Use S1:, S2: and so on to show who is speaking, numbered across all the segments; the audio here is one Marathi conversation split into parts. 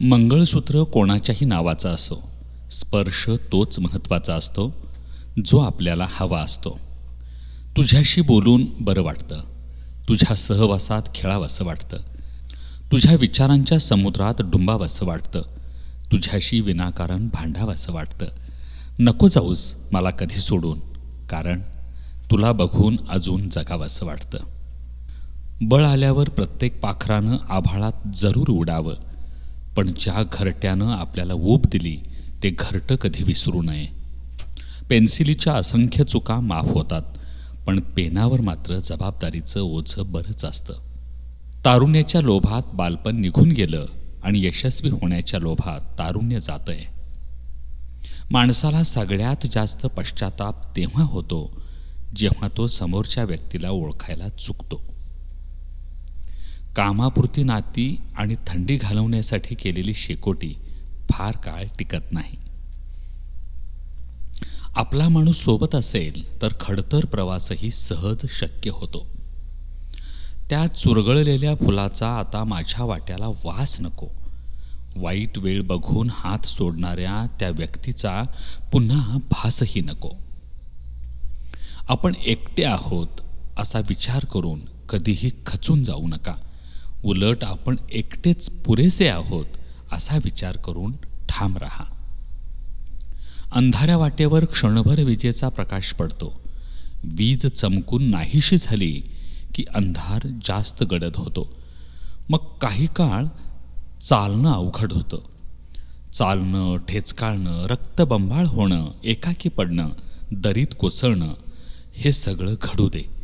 S1: मंगळसूत्र कोणाच्याही नावाचा असो स्पर्श तोच महत्त्वाचा असतो जो आपल्याला हवा असतो. तुझ्याशी बोलून बरं वाटतं. तुझ्या सहवासात खेळावंसं वाटतं. तुझ्या विचारांच्या समुद्रात डुंबावंसं वाटतं. तुझ्याशी विनाकारण भांडावंसं वाटतं. नको जाऊस मला कधी सोडून कारण तुला बघून अजून जगावंसं वाटतं. बळ आल्यावर प्रत्येक पाखरानं आभाळात जरूर उडावं. पण ज्या घरट्यानं आपल्याला ऊब दिली ते घरटं कधी विसरू नये. पेन्सिलीच्या असंख्य चुका माफ होतात पण पेनावर मात्र जबाबदारीचं ओझं बरंच असतं. तारुण्याच्या लोभात बालपण निघून गेलं आणि यशस्वी होण्याच्या लोभात तारुण्य जातंय. माणसाला सगळ्यात जास्त पश्चाताप तेव्हा होतो जेव्हा तो समोरच्या व्यक्तीला ओळखायला चुकतो. कामापुरती नाती आणि थंडी घालवण्यासाठी केलेली शेकोटी फार काळ टिकत नाही. आपला माणूस सोबत असेल तर खडतर प्रवासही सहज शक्य होतो. त्या चुरगळलेल्या फुलाचा आता माझ्या वाट्याला वास नको. वाईट वेळ बघून हात सोडणाऱ्या त्या व्यक्तीचा पुन्हा भासही नको. आपण एकटे आहोत असा विचार करून कधीही खचून जाऊ नका. उलट आपण एकटेच पुरेसे आहोत असा विचार करून ठाम राहा. अंधाऱ्या वाटेवर क्षणभर विजेचा प्रकाश पडतो. वीज चमकून नाहीशी झाली की अंधार जास्त गडद होतो. मग काही काळ चालणं अवघड होतं. चालणं ठेचकाळणं रक्तबंबाळ होणं एकाकी पडणं दरीत कोसळणं हे सगळं घडू दे.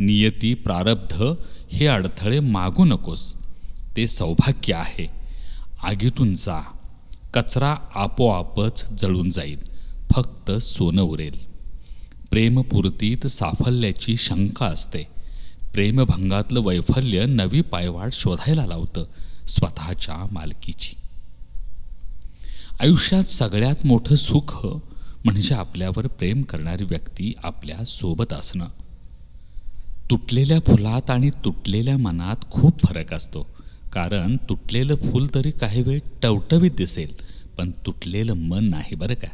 S1: नियती प्रारब्ध हे अडथळे मागू नकोस. ते सौभाग्य आहे. आगीतून जा. कचरा आपोआपच जळून जाईल. फक्त सोनं उरेल. प्रेमपूर्तीत साफल्याची शंका असते. प्रेमभंगातलं वैफल्य नवी पायवाट शोधायला लावतं स्वतःच्या मालकीची. आयुष्यात सगळ्यात मोठं सुख म्हणजे आपल्यावर प्रेम करणारी व्यक्ती आपल्यासोबत असणं. तुटलेल्या फुलात आणि तुटलेल्या मनात खूप फरक असतो. कारण तुटलेलं फूल तरी काही वेळ टवटवीत दिसेल पण तुटलेलं मन नाही बरं का?